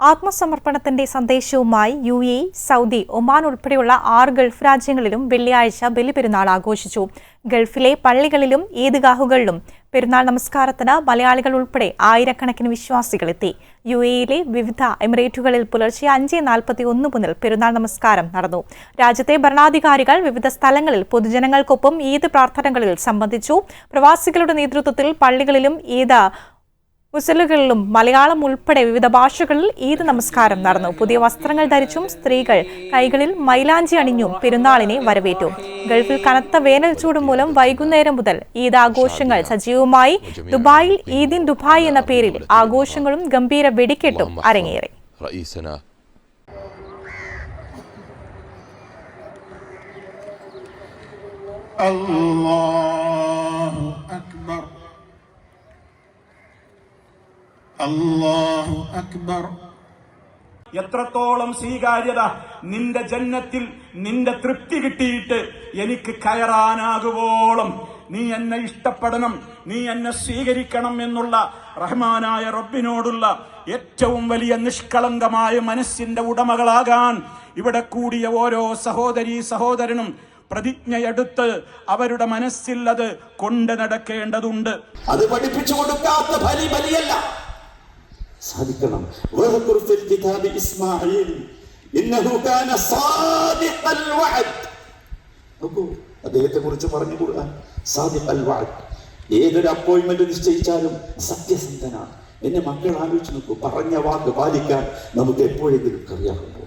ആത്മസമർപ്പണത്തിന്റെ സന്ദേശവുമായി U A Saudi Oman ഉൾപ്പെടെയുള്ള ആറ് ഗൾഫ് രാജ്യങ്ങളിലും വെള്ളിയാഴ്ച ബലിപെരുന്നാൾ ആഘോഷിച്ചു. ഗൾഫിലെ പള്ളികളിലും ഈദ്ഗാഹുകളിലും പെരുന്നാൾ നമസ്കാരത്തിന് മലയാളികൾ ഉൾപ്പെടെ ആയിരക്കണക്കിന് വിശ്വാസികൾ എത്തി. യു എയിലെ വിവിധ എമിറേറ്റുകളിൽ പുലർച്ചെ അഞ്ച് നാൽപ്പത്തി ഒന്ന് മുതൽ പെരുന്നാൾ നമസ്കാരം നടന്നു. രാജ്യത്തെ ഭരണാധികാരികൾ വിവിധ സ്ഥലങ്ങളിൽ പൊതുജനങ്ങൾക്കൊപ്പം ഈദ് പ്രാർത്ഥനകളിൽ സംബന്ധിച്ചു. പ്രവാസികളുടെ നേതൃത്വത്തിൽ പള്ളികളിലും ഈദ് ഗുസലുകളിലും മലയാളം ഉൾപ്പെടെ വിവിധ ഭാഷകളിൽ ഈദ് നമസ്കാരം നടന്നു. പുതിയ വസ്ത്രങ്ങൾ ധരിച്ചും സ്ത്രീകൾ കൈകളിൽ മൈലാഞ്ചി അണിഞ്ഞും പെരുന്നാളിനെ വരവേറ്റു. ഗൾഫിൽ കനത്ത വേനൽ ചൂട് മൂലം വൈകുന്നേരം മുതൽ ഈദ് ആഘോഷങ്ങൾ സജീവമായി. ദുബായിൽ ഈദിൻ ദുബായ് എന്ന പേരിൽ ആഘോഷങ്ങളും ഗംഭീര വെടിക്കെട്ടും അരങ്ങേറി. Allah അക്ബർ. എത്രത്തോളം സ്വീകാര്യത നിന്റെ ജന്നത്തിൽ നിന്റെ തൃപ്തി കിട്ടിയിട്ട് എനിക്ക് കയറാനാകുവോളം നീ എന്നെ ഇഷ്ടപ്പെടണം നീ എന്നെ സ്വീകരിക്കണം എന്നുള്ള റഹ്മാനായ റബ്ബിനോടുള്ള ഏറ്റവും വലിയ നിഷ്കളങ്കമായ മനസ്സിന്റെ ഉടമകളാകാൻ ഇവിടെ കൂടിയ ഓരോ സഹോദരി സഹോദരനും പ്രതിജ്ഞയെടുത്ത് അവരുടെ മനസ്സിൽ അത് കൊണ്ടു നടക്കേണ്ടതുണ്ട്. അത് പഠിപ്പിച്ചു കൊടുക്കാത്ത ബലിയല്ല നോക്കൂ അദ്ദേഹത്തെ കുറിച്ച് പറഞ്ഞു വഅദ്. ഏതൊരു അപ്പോയിന്റ്മെന്റ് നിശ്ചയിച്ചാലും സത്യസന്ധനാണ്. എന്നെ മക്കൾ ആലോചിച്ച് നോക്കൂ പറഞ്ഞ വാക്ക് പാലിക്കാൻ നമുക്ക് എപ്പോഴെങ്കിലും കഴിയാറുണ്ടോ?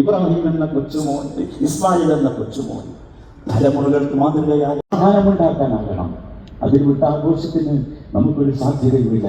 ഇബ്രാഹിം എന്ന കൊച്ചുമോൻ ഇസ്മായിൽ എന്ന കൊച്ചുമോൻ തലമുറകൾക്ക് സഹായം ആഹാരമുണ്ടാക്കാനാകണം അതിൽ വിട്ട ആഘോഷത്തിന് നമുക്കൊരു സാധ്യതയുമില്ല.